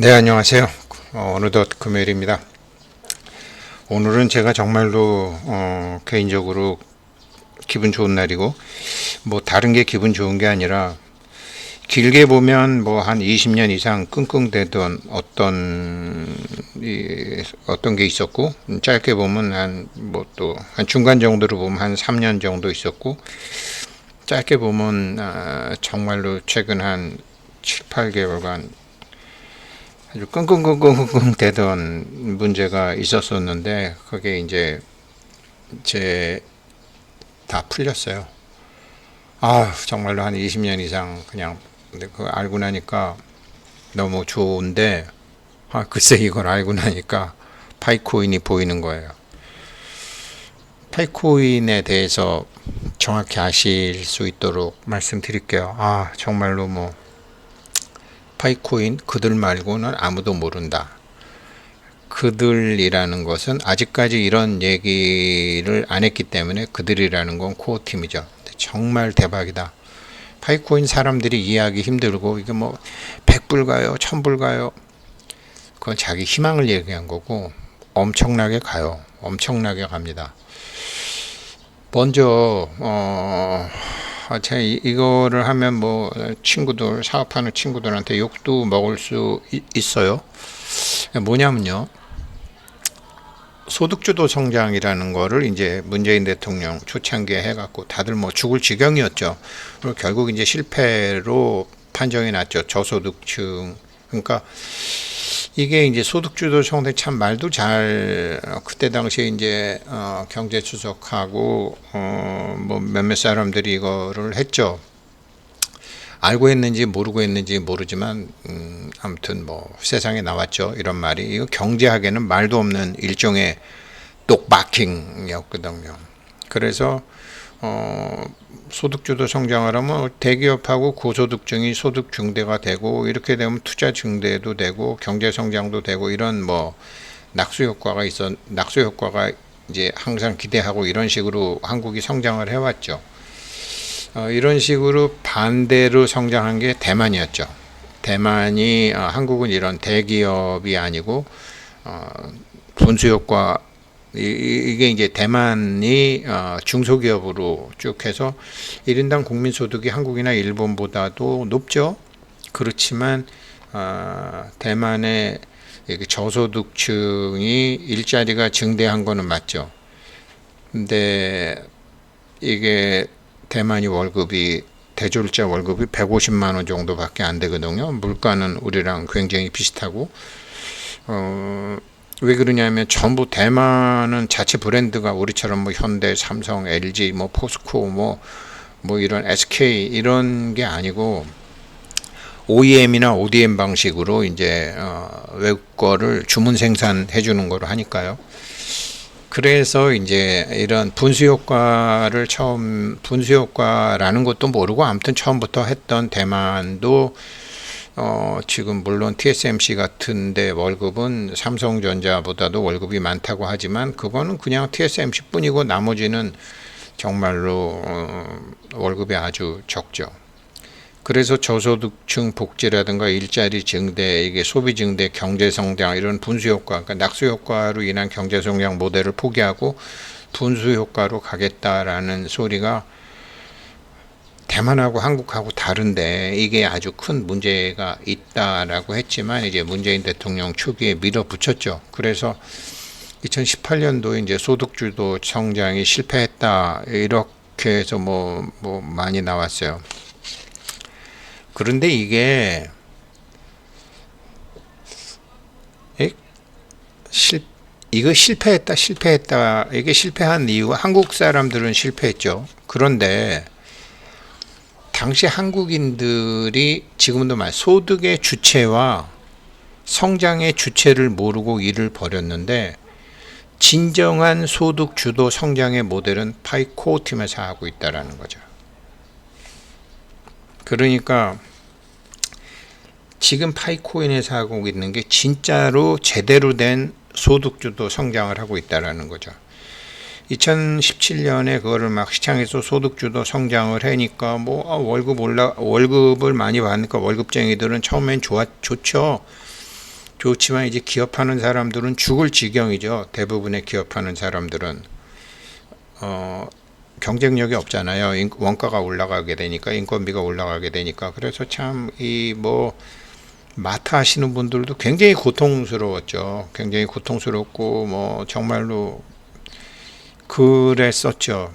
네, 안녕하세요. 어, 어느덧 금요일입니다. 오늘은 제가 정말로 어, 개인적으로 기분 좋은 날이고 뭐 다른 게 기분 좋은 게 아니라 길게 보면 뭐 한 20년 이상 끙끙대던 어떤 이, 어떤 게 있었고 짧게 보면 한 뭐 또 한 중간 정도로 보면 한 3년 정도 있었고 짧게 보면 아, 정말로 최근 한 7, 8개월간 아주 끙끙끙끙끙 대던 문제가 있었었는데 그게 이제 제 다 풀렸어요. 아 정말로 한 20년 이상 그냥 그 알고 나니까 너무 좋은데 아 글쎄 이걸 알고 나니까 파이코인이 보이는 거예요. 파이코인에 대해서 정확히 아실 수 있도록 말씀드릴게요. 아 정말로 뭐 파이코인 그들 말고는 아무도 모른다. 그들이라는 것은 아직까지 이런 얘기를 안 했기 때문에 그들이라는 건 코어 팀이죠. 정말 대박이다. 파이코인 사람들이 이해하기 힘들고 이게 뭐 100불 가요, 1000불 가요. 그건 자기 희망을 얘기한 거고 엄청나게 가요. 엄청나게 갑니다. 먼저 어 아, 제가 이- 이거를 하면 뭐 친구들 사업하는 친구들한테 욕도 먹을 수 이- 있어요. 뭐냐면요. 소득주도 성장이라는 거를 이제 문재인 대통령 초창기에 해갖고 다들 뭐 죽을 지경이었죠. 그리고 결국 이제 실패로 판정이 났죠. 저소득층. 그러니까 이게 이제 소득주도 성장 참 말도 잘 어, 그때 당시에 이제 어, 경제수석하고 어, 뭐 몇몇 사람들이 이거를 했죠. 알고 했는지 모르고 했는지 모르지만 음, 아무튼 뭐 세상에 나왔죠 이런 말이 이거 경제학에는 말도 없는 일종의 똑바킹이었거든요. 그래서 어, 소득주도 성장을 하면 대기업하고 고소득층이 소득 증대가 되고 이렇게 되면 투자 증대도 되고 경제 성장도 되고 이런 뭐 낙수 효과가 있어 낙수 효과가 이제 항상 기대하고 이런 식으로 한국이 성장을 해왔죠. 어, 이런 식으로 반대로 성장한 게 대만이었죠. 대만이 어, 한국은 이런 대기업이 아니고 어, 분수 효과 이, 이- 이게 이제 대만이 어, 중소기업으로 쭉 해서 1인당 국민소득이 한국이나 일본보다도 높죠. 그렇지만 어, 대만의 저소득층이 일자리가 증대한 거는 맞죠. 근데 이게 대만이 월급이 대졸자 월급이 150만 원 정도밖에 안 되거든요. 물가는 우리랑 굉장히 비슷하고 어, 왜 그러냐면 전부 대만은 자체 브랜드가 우리처럼 뭐 현대, 삼성, LG, 뭐 포스코, 뭐 뭐 이런 SK 이런 게 아니고 OEM이나 ODM 방식으로 이제 어, 외국 거를 주문 생산해 주는 거로 하니까요. 그래서 이제 이런 분수 효과를 처음 분수 효과라는 것도 모르고 아무튼 처음부터 했던 대만도 어 지금 물론 TSMC 같은데 월급은 삼성전자보다도 월급이 많다고 하지만 그거는 그냥 TSMC 뿐이고 나머지는 정말로 어, 월급이 아주 적죠. 그래서 저소득층 복지라든가 일자리 증대, 이게 소비 증대, 경제 성장 이런 분수 효과, 그러니까 낙수 효과로 인한 경제 성장 모델을 포기하고 분수 효과로 가겠다라는 소리가 대만하고 한국하고 다른데 이게 아주 큰 문제가 있다라고 했지만 이제 문재인 대통령 초기에 밀어붙였죠. 그래서 2018년도에 이제 소득주도 성장이 실패했다 이렇게 해서 뭐, 뭐 많이 나왔어요. 그런데 이게 에? 실 이거 실패했다 실패했다 이게 실패한 이유 한국 사람들은 실패했죠. 그런데 당시 한국인들이 지금도 말 소득의 주체와 성장의 주체를 모르고 일을 벌였는데 진정한 소득 주도 성장의 모델은 파이코 팀에서 하고 있다라는 거죠. 그러니까 지금 파이코인에서 하고 있는 게 진짜로 제대로 된 소득 주도 성장을 하고 있다라는 거죠. 2017년에 그거를 막 시장에서 소득주도 성장을 하니까 뭐 아, 월급 올라 월급을 많이 받으니까 월급쟁이들은 처음엔 좋아 좋죠. 좋지만 이제 기업하는 사람들은 죽을 지경이죠. 대부분의 기업하는 사람들은 어, 경쟁력이 없잖아요. 인- 원가가 올라가게 되니까 인건비가 올라가게 되니까 그래서 참 이 뭐 마트 하시는 분들도 굉장히 고통스러웠죠. 굉장히 고통스럽고 뭐 정말로 그랬었죠.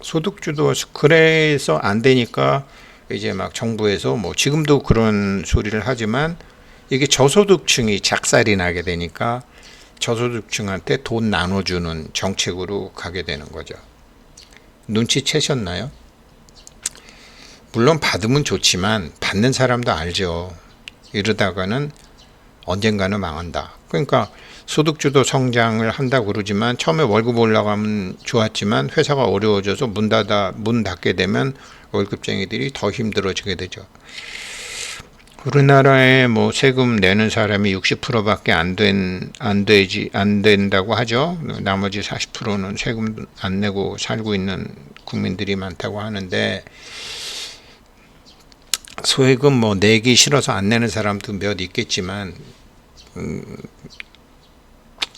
소득주도 그래서 안 되니까 이제 막 정부에서 뭐 지금도 그런 소리를 하지만 이게 저소득층이 작살이 나게 되니까 저소득층한테 돈 나눠주는 정책으로 가게 되는 거죠. 눈치채셨나요? 물론 받으면 좋지만 받는 사람도 알죠. 이러다가는 언젠가는 망한다. 그러니까 소득주도 성장을 한다고 그러지만 처음에 월급 올라가면 좋았지만 회사가 어려워져서 문 닫아 문 닫게 되면 월급쟁이들이 더 힘들어지게 되죠. 우리나라에 뭐 세금 내는 사람이 60%밖에 안 된 안 되지 안 된다고 하죠. 나머지 40%는 세금 안 내고 살고 있는 국민들이 많다고 하는데 소액은 뭐 내기 싫어서 안 내는 사람도 몇 있겠지만 음,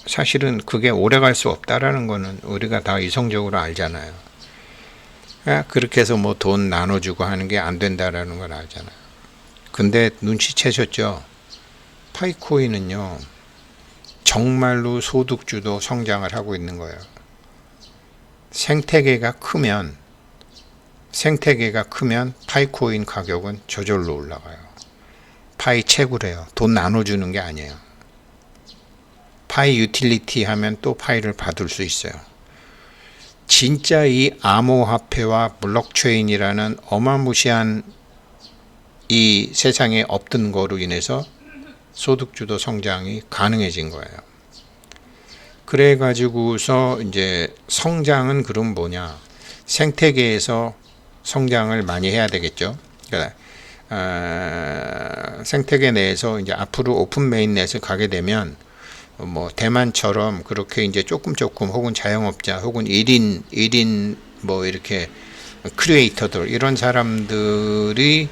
사실은 그게 오래 갈 수 없다라는 거는 우리가 다 이성적으로 알잖아요. 아, 그렇게 해서 뭐 돈 나눠주고 하는 게 안 된다라는 걸 알잖아요. 근데 눈치채셨죠? 파이코인은요, 정말로 소득주도 성장을 하고 있는 거예요. 생태계가 크면, 생태계가 크면 파이코인 가격은 저절로 올라가요. 파이 채굴해요. 돈 나눠주는 게 아니에요. 파이 유틸리티 하면 또 파이를 받을 수 있어요. 진짜 이 암호화폐와 블록체인이라는 어마무시한 이 세상에 없던 거로 인해서 소득주도 성장이 가능해진 거예요. 그래 가지고서 이제 성장은 그럼 뭐냐? 생태계에서 성장을 많이 해야 되겠죠. 그러니까 어, 생태계 내에서 이제 앞으로 오픈 메인 넷을 가게 되면 뭐 대만처럼 그렇게 이제 조금 조금 혹은 자영업자 혹은 1인 1인 뭐 이렇게 크리에이터들 이런 사람들이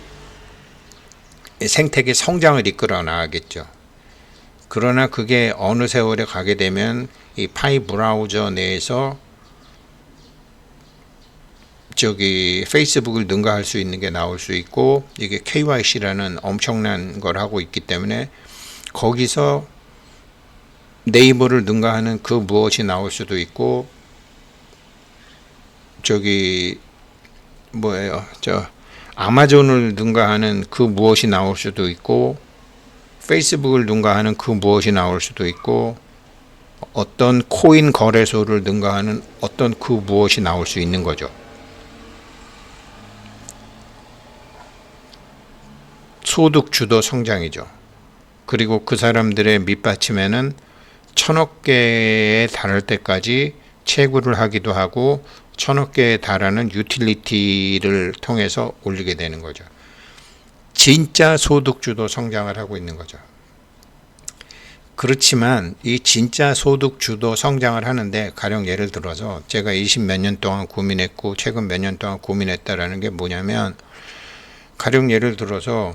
생태계 성장을 이끌어 나가겠죠. 그러나 그게 어느 세월에 가게 되면 이 파이 브라우저 내에서 저기 페이스북을 능가할 수 있는 게 나올 수 있고 이게 KYC라는 엄청난 걸 하고 있기 때문에 거기서 네이버를 능가하는 그 무엇이 나올 수도 있고 저기 뭐예요 저 아마존을 능가하는 그 무엇이 나올 수도 있고 페이스북을 능가하는 그 무엇이 나올 수도 있고 어떤 코인 거래소를 능가하는 어떤 그 무엇이 나올 수 있는 거죠. 소득 주도 성장이죠. 그리고 그 사람들의 밑받침에는 천억 개에 달할 때까지 채굴을 하기도 하고 천억 개에 달하는 유틸리티를 통해서 올리게 되는 거죠. 진짜 소득주도 성장을 하고 있는 거죠. 그렇지만 이 진짜 소득 주도 성장을 하는데 가령 예를 들어서 제가 20 몇 년 동안 고민했고 최근 몇 년 동안 고민했다라는 게 뭐냐면 가령 예를 들어서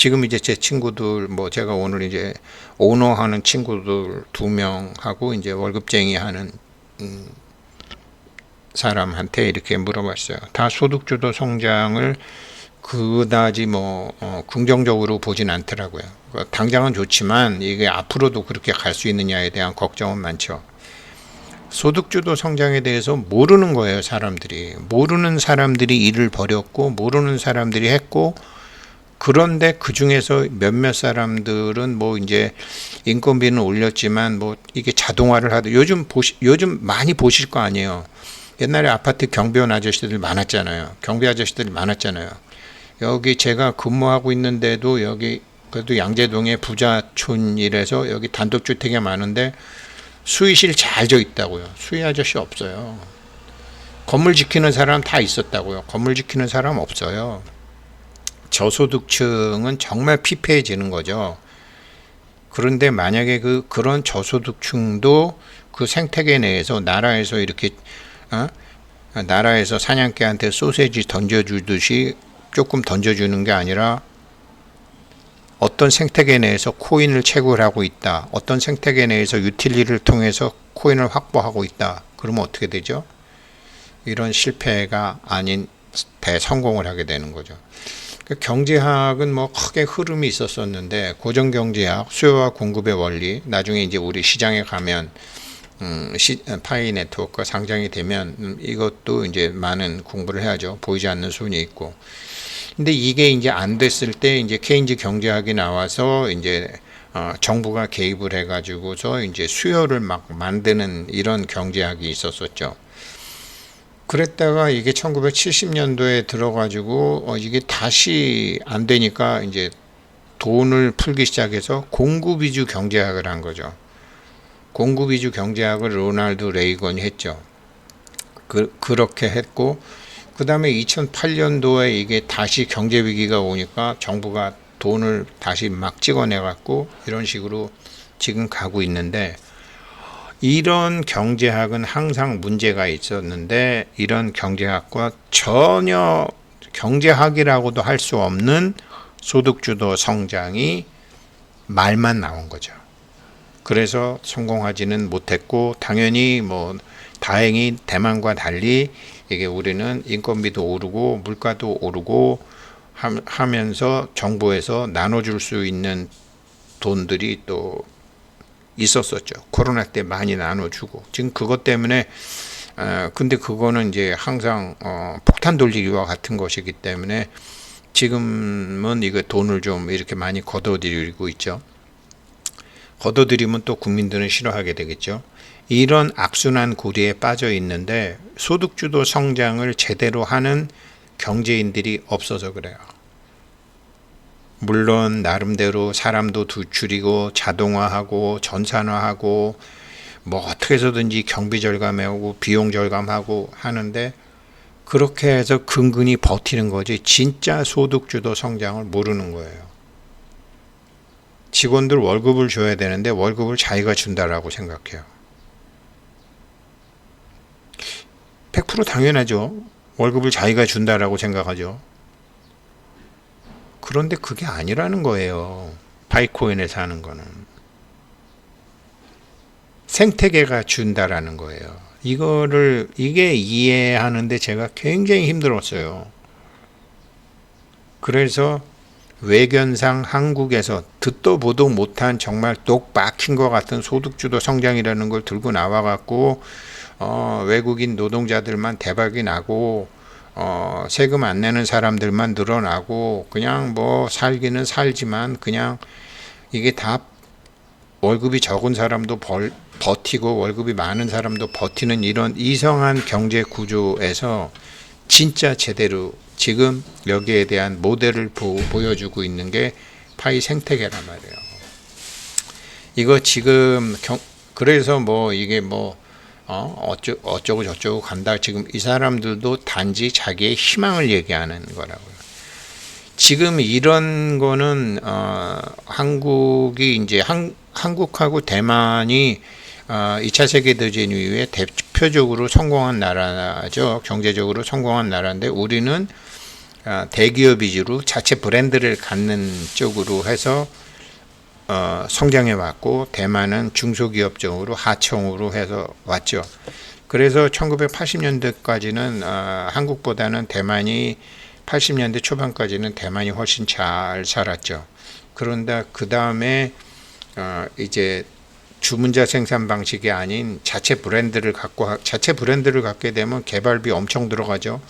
지금 이제 제 친구들 뭐 제가 오늘 이제 오너 하는 친구들 두 명하고 이제 월급쟁이 하는 음 사람한테 이렇게 물어봤어요. 다 소득주도 성장을 그다지 뭐 어, 긍정적으로 보진 않더라고요. 그러니까 당장은 좋지만 이게 앞으로도 그렇게 갈 수 있느냐에 대한 걱정은 많죠. 소득주도 성장에 대해서 모르는 거예요, 사람들이. 모르는 사람들이 일을 벌였고 모르는 사람들이 했고 그런데 그 중에서 몇몇 사람들은 뭐 이제 인건비는 올렸지만 뭐 이게 자동화를 하도 요즘 보시 요즘 많이 보실 거 아니에요. 옛날에 아파트 경비원 아저씨들 많았잖아요. 경비 아저씨들이 많았잖아요. 여기 제가 근무하고 있는데도 여기 그래도 양재동에 부자촌이라서 여기 단독주택이 많은데 수의실 잘 져 있다고요. 수의 아저씨 없어요. 건물 지키는 사람 다 있었다고요. 건물 지키는 사람 없어요. 저소득층은 정말 피폐해지는 거죠. 그런데 만약에 그 그런 저소득층도 그 생태계 내에서 나라에서 이렇게 어? 나라에서 사냥개한테 소세지 던져주듯이 조금 던져주는 게 아니라 어떤 생태계 내에서 코인을 채굴하고 있다. 어떤 생태계 내에서 유틸리를 통해서 코인을 확보하고 있다. 그러면 어떻게 되죠? 이런 실패가 아닌 대성공을 하게 되는 거죠. 그 경제학은 뭐 크게 흐름이 있었었는데 고정 경제학, 수요와 공급의 원리, 나중에 이제 우리 시장에 가면 음, 시, 파이 네트워크가 상장이 되면 음, 이것도 이제 많은 공부를 해야죠. 보이지 않는 손이 있고. 근데 이게 이제 안 됐을 때 이제 케인즈 경제학이 나와서 이제 어, 정부가 개입을 해가지고서 이제 수요를 막 만드는 이런 경제학이 있었었죠. 그랬다가 이게 1970년도에 들어가지고 어, 이게 다시 안 되니까 이제 돈을 풀기 시작해서 공급 위주 경제학을 한 거죠. 공급 위주 경제학을 로날드 레이건이 했죠. 그, 그렇게 했고 그 다음에 2008년도에 이게 다시 경제 위기가 오니까 정부가 돈을 다시 막 찍어내 갖고 이런 식으로 지금 가고 있는데 이런 경제학은 항상 문제가 있었는데 이런 경제학과 전혀 경제학이라고도 할 수 없는 소득주도 성장이 말만 나온 거죠. 그래서 성공하지는 못했고 당연히 뭐 다행히 대만과 달리 이게 우리는 인건비도 오르고 물가도 오르고 하면서 정부에서 나눠줄 수 있는 돈들이 또 있었었죠. 코로나 때 많이 나눠주고 지금 그것 때문에 어, 근데 그거는 이제 항상 어, 폭탄 돌리기와 같은 것이기 때문에 지금은 이거 돈을 좀 이렇게 많이 걷어들이고 있죠. 걷어들이면 또 국민들은 싫어하게 되겠죠. 이런 악순환 고리에 빠져 있는데 소득주도 성장을 제대로 하는 경제인들이 없어서 그래요. 물론 나름대로 사람도 두 줄이고 자동화하고 전산화하고 뭐 어떻게 해서든지 경비 절감하고 비용 절감하고 하는데 그렇게 해서 근근히 버티는 거지 진짜 소득주도 성장을 모르는 거예요. 직원들 월급을 줘야 되는데 월급을 자기가 준다라고 생각해요. 100% 당연하죠. 월급을 자기가 준다라고 생각하죠. 그런데 그게 아니라는 거예요. 바이코인에서 하는 거는. 생태계가 준다라는 거예요. 이거를, 이게 이해하는데 제가 굉장히 힘들었어요. 그래서 외견상 한국에서 듣도 보도 못한 정말 똑 박힌 것 같은 소득주도 성장이라는 걸 들고 나와갖고 어, 외국인 노동자들만 대박이 나고 어, 세금 안 내는 사람들만 늘어나고 그냥 뭐 살기는 살지만 그냥 이게 다 월급이 적은 사람도 벌, 버티고 월급이 많은 사람도 버티는 이런 이성한 경제 구조에서 진짜 제대로 지금 여기에 대한 모델을 보, 보여주고 있는 게 파이 생태계란 말이에요. 이거 지금 경, 그래서 뭐 이게 뭐 어, 어쩌, 어쩌고 저쩌고 간다. 지금 이 사람들도 단지 자기의 희망을 얘기하는 거라고요. 지금 이런 거는 어, 한국이 이제 한, 한국하고 대만이 어, 2차 세계대전 이후에 대표적으로 성공한 나라죠. 경제적으로 성공한 나라인데 우리는 어, 대기업 위주로 자체 브랜드를 갖는 쪽으로 해서 어, 성장해 왔고 대만은 중소기업적으로 하청으로 해서 왔죠. 그래서 1980년대까지는 어, 한국보다는 대만이 80년대 초반까지는 대만이 훨씬 잘 살았죠. 그런데 그 다음에 어, 이제 주문자 생산 방식이 아닌 자체 브랜드를 갖고 자체 브랜드를 갖게 되면 개발비 엄청 들어가죠.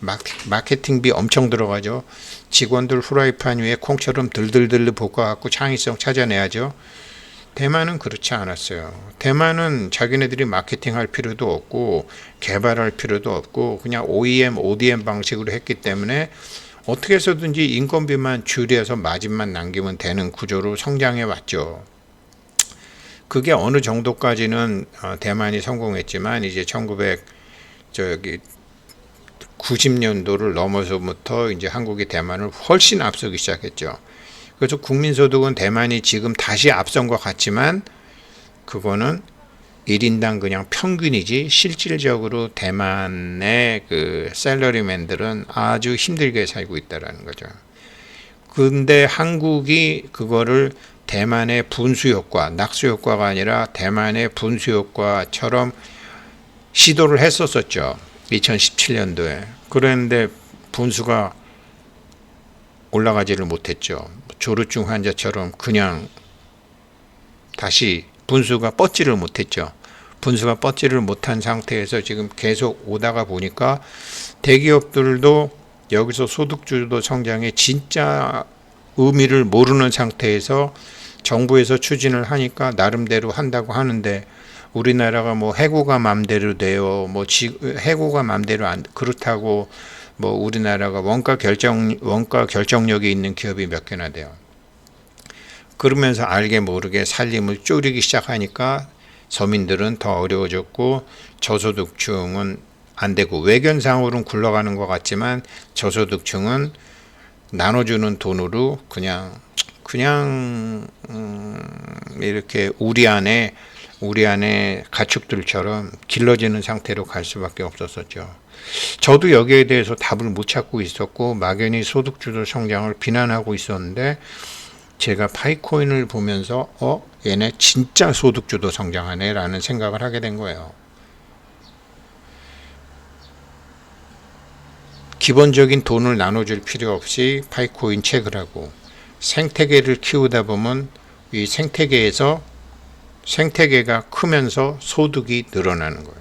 마케팅비 엄청 들어가죠. 직원들 후라이팬 위에 콩처럼 들들들 볶아갖고 창의성 찾아내야죠. 대만은 그렇지 않았어요. 대만은 자기네들이 마케팅할 필요도 없고 개발할 필요도 없고 그냥 OEM, ODM 방식으로 했기 때문에 어떻게 해서든지 인건비만 줄여서 마진만 남기면 되는 구조로 성장해 왔죠. 그게 어느 정도까지는 어, 대만이 성공했지만 이제 1900 저기 90년도를 넘어서부터 이제 한국이 대만을 훨씬 앞서기 시작했죠. 그래서 국민소득은 대만이 지금 다시 앞선 것 같지만 그거는 1인당 그냥 평균이지 실질적으로 대만의 그 셀러리맨들은 아주 힘들게 살고 있다라는 거죠. 근데 한국이 그거를 대만의 분수 효과, 낙수 효과가 아니라 대만의 분수 효과처럼 시도를 했었었죠. 2017년도에. 그랬는데 분수가 올라가지를 못했죠. 조루증 환자처럼 그냥 다시 분수가 뻗지를 못했죠. 분수가 뻗지를 못한 상태에서 지금 계속 오다가 보니까 대기업들도 여기서 소득주도 성장의 진짜 의미를 모르는 상태에서 정부에서 추진을 하니까 나름대로 한다고 하는데 우리나라가 뭐 해고가 맘대로 돼요. 뭐 지, 해고가 맘대로 안 그렇다고 뭐 우리나라가 원가 결정 원가 결정력이 있는 기업이 몇 개나 돼요. 그러면서 알게 모르게 살림을 쪼리기 시작하니까 서민들은 더 어려워졌고 저소득층은 안 되고 외견상으로는 굴러가는 것 같지만 저소득층은 나눠주는 돈으로 그냥 그냥 음, 이렇게 우리 안에 우리 안에 가축들처럼 길러지는 상태로 갈 수밖에 없었었죠. 저도 여기에 대해서 답을 못 찾고 있었고 막연히 소득주도 성장을 비난하고 있었는데 제가 파이코인을 보면서 어 얘네 진짜 소득주도 성장하네라는 생각을 하게 된 거예요. 기본적인 돈을 나눠줄 필요 없이 파이코인 책을 하고 생태계를 키우다 보면 이 생태계에서 생태계가 크면서 소득이 늘어나는 거예요.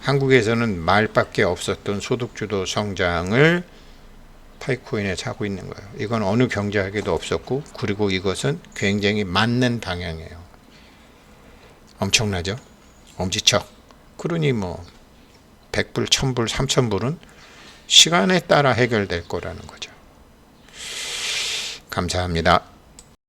한국에서는 말밖에 없었던 소득주도 성장을 파이코인에 사고 있는 거예요. 이건 어느 경제학에도 없었고, 그리고 이것은 굉장히 맞는 방향이에요. 엄청나죠? 엄지척. 그러니 뭐, 100불, 1000불, 3000불은 시간에 따라 해결될 거라는 거죠. 감사합니다.